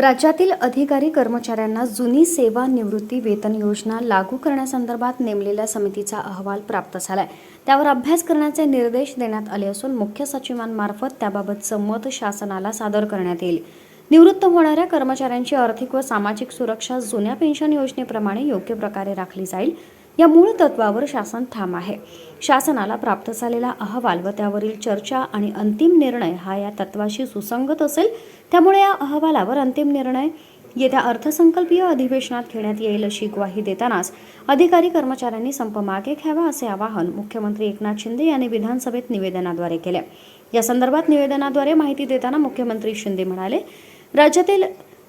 राज्यातील अधिकारी कर्मचाऱ्यांना जुनी सेवा निवृत्ती वेतन योजना लागू करण्यासंदर्भात नेमलेल्या समितीचा अहवाल प्राप्त झालाय. त्यावर अभ्यास करण्याचे निर्देश देण्यात आले असून मुख्य सचिवांमार्फत त्याबाबतचं मत शासनाला सादर करण्यात येईल. निवृत्त होणाऱ्या कर्मचाऱ्यांची आर्थिक व सामाजिक सुरक्षा जुन्या पेन्शन योजनेप्रमाणे योग्य प्रकारे राखली जाईल. या मूळ तत्वावर शासन ठाम आहे. शासनाला प्राप्त झालेला अहवाल व त्यावरील चर्चा आणि अंतिम निर्णय हा या तत्वाशी सुसंगत असेल त्यामुळे या अहवालावर अंतिम निर्णय येत्या अर्थसंकल्पीय अधिवेशनात घेण्यात येईल अशी ग्वाही देतानाच अधिकारी कर्मचाऱ्यांनी संप मागे घ्यावा असे आवाहन मुख्यमंत्री एकनाथ शिंदे यांनी विधानसभेत निवेदनाद्वारे केले. या संदर्भात निवेदनाद्वारे माहिती देताना मुख्यमंत्री शिंदे म्हणाले राज्यातील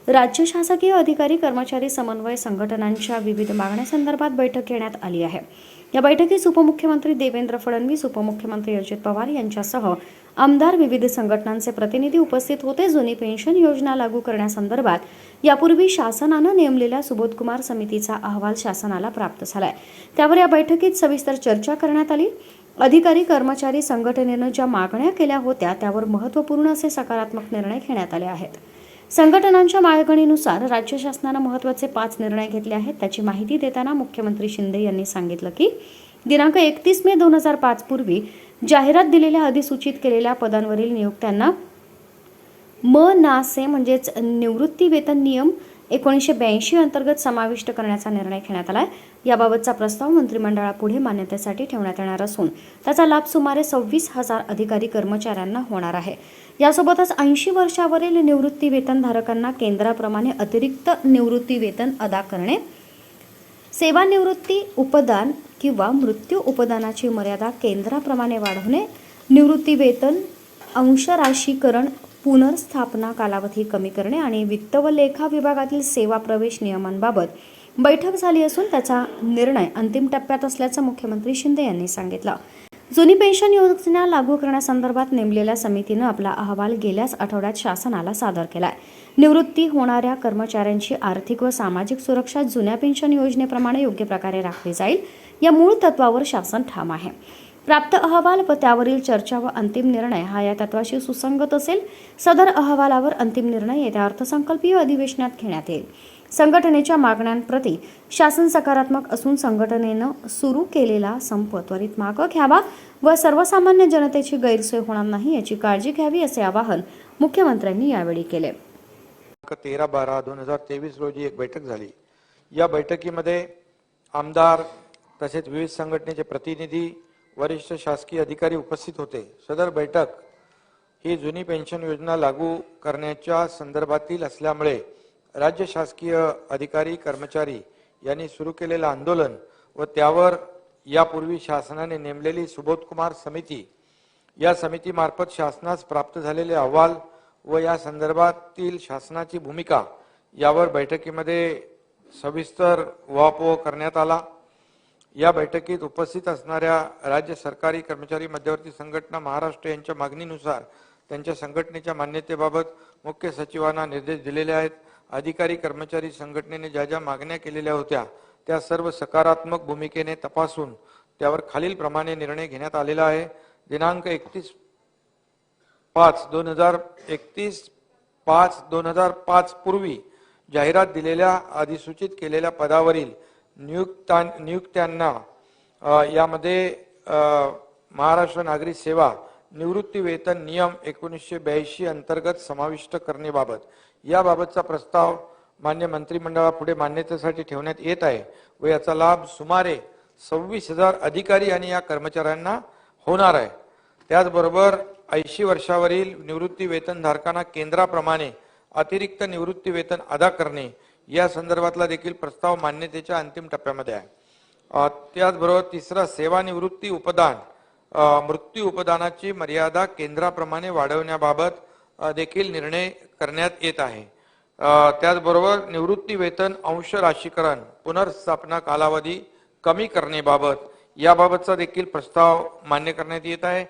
राज्य शासकीय अधिकारी कर्मचारी समन्वय संघटनांच्या विविध मागण्यासंदर्भात बैठक घेण्यात आली आहे. या बैठकीस उपमुख्यमंत्री देवेंद्र फडणवीस उपमुख्यमंत्री अजित पवार यांच्यासह आमदार विविध संघटनांचे प्रतिनिधी उपस्थित होते. जुनी पेन्शन योजना लागू करण्यासंदर्भात यापूर्वी शासनानं नेमलेल्या सुबोधकुमार समितीचा अहवाल शासनाला प्राप्त झालाय. त्यावर या बैठकीत सविस्तर चर्चा करण्यात आली. अधिकारी कर्मचारी संघटनेनं ज्या मागण्या केल्या होत्या त्यावर महत्त्वपूर्ण असे सकारात्मक निर्णय घेण्यात आले आहेत. संघटनांच्या मागणीनुसार राज्य शासनानं महत्त्वाचे पाच निर्णय घेतले आहेत. त्याची माहिती देताना मुख्यमंत्री शिंदे यांनी सांगितलं की दिनांक एकतीस मे दोन हजार पाच पूर्वी जाहिरात दिलेल्या अधिसूचित केलेल्या पदांवरील नियुक्त्यांना म ना से म्हणजेच निवृत्ती वेतन नियम एकोणीसशे ब्याऐंशी अंतर्गत समाविष्ट करण्याचा निर्णय घेण्यात आला आहे याबाबतचा प्रस्ताव मंत्रिमंडळापुढे मान्यतेसाठी ठेवण्यात येणार असून त्याचा लाभ सुमारे सव्वीस हजार अधिकारी कर्मचाऱ्यांना होणार आहे. यासोबतच ऐंशी वर्षावरील निवृत्ती वेतनधारकांना केंद्राप्रमाणे अतिरिक्त निवृत्ती वेतन अदा करणे सेवानिवृत्ती उपदान किंवा मृत्यू उपदानाची मर्यादा केंद्राप्रमाणे वाढवणे निवृत्ती वेतन अंशराशीकरण पुनर्स्थापना कालावधी कमी करणे आणि वित्त व लेखा विभागातील सेवा प्रवेश नियमांबाबत बैठक झाली असून त्याचा निर्णय अंतिम टप्प्यात असल्याचं मुख्यमंत्री शिंदे यांनी सांगितलं. जुनी पेन्शन योजना लागू करण्यासंदर्भात नेमलेल्या समितीनं आपला अहवाल गेल्याच आठवड्यात शासनाला सादर केलाय. निवृत्ती होणाऱ्या कर्मचाऱ्यांची आर्थिक व सामाजिक सुरक्षा जुन्या पेन्शन योजनेप्रमाणे योग्य प्रकारे राखली जाईल या मूळ तत्वावर शासन ठाम आहे. प्राप्त अहवाल व त्यावरील चर्चा व अंतिम निर्णय हा या तत्वाशी सुसंगत असेल. सदर अहवालावर अंतिम निर्णय येत्या अर्थसंकल्पीय अधिवेशनात घेण्यात येईल. संघटनेच्या मागण्यांप्रती शासन सकारात्मक असून संघटनेनं सुरू केलेला संप त्वरित मागं घ्यावा व सर्वसामान्य जनतेची गैरसोय होणार नाही याची काळजी घ्यावी असे आवाहन मुख्यमंत्र्यांनी यावेळी केले. तेरा बारा दोन हजार तेवीस रोजी एक बैठक झाली. या बैठकीमध्ये आमदार तसेच विविध संघटनेचे प्रतिनिधी वरिष्ठ शासकीय अधिकारी उपस्थित होते. सदर बैठक ही जुनी पेन्शन योजना लागू करण्याच्या संदर्भातील असल्यामुळे राज्य शासकीय अधिकारी कर्मचारी यांनी सुरू केलेलं आंदोलन व त्यावर यापूर्वी शासनाने नेमलेली सुबोधकुमार समिती या समितीमार्फत शासनास प्राप्त झालेले अहवाल व या संदर्भातील शासनाची भूमिका यावर बैठकीमध्ये सविस्तर उहापोह करण्यात आला. या बैठकीत उपस्थित असणाऱ्या राज्य सरकारी कर्मचारी मध्यवर्ती संघटना महाराष्ट्र यांच्या मागणीनुसार त्यांच्या संघटनेच्या मान्यतेबाबत मुख्य सचिवांना निर्देश दिलेले आहेत. अधिकारी कर्मचारी संघटनेने ज्या ज्या मागण्या केलेल्या होत्या त्या सर्व सकारात्मक भूमिकेने तपासून त्यावर खालीलप्रमाणे निर्णय घेण्यात आलेला आहे. दिनांक एकतीस पाच दोन हजार एकतीस पाच दोन हजार पाच पूर्वी जाहिरात दिलेल्या अधिसूचित केलेल्या पदावरील नियुक्ता नियुक्त्यांना यामध्ये महाराष्ट्र नागरी सेवा निवृत्ती वेतन नियम एकोणीसशे ब्याऐंशी अंतर्गत समाविष्ट करण्याबाबत. याबाबतचा प्रस्ताव मान्य मंत्रिमंडळापुढे मान्यतेसाठी ठेवण्यात येत आहे व याचा लाभ सुमारे सव्वीस हजार अधिकारी आणि या कर्मचाऱ्यांना होणार आहे. त्याचबरोबर ऐंशी वर्षावरील निवृत्ती वेतनधारकांना केंद्राप्रमाणे अतिरिक्त निवृत्ती वेतन अदा करणे या संदर्भातला देखील प्रस्ताव मान्यतेच्या अंतिम टप्प्यामध्ये आहे. त्याचबरोबर तिसरा सेवानिवृत्ती उपदान. मृत्यू उपदानाची मर्यादा केंद्राप्रमाणे वाढवण्याबाबत देखील निर्णय करण्यात येत आहे. त्याचबरोबर निवृत्ती वेतन अंश राशीकरण पुनर्स्थापना कालावधी कमी करण्याबाबत याबाबतचा देखील प्रस्ताव मान्य करण्यात येत आहे.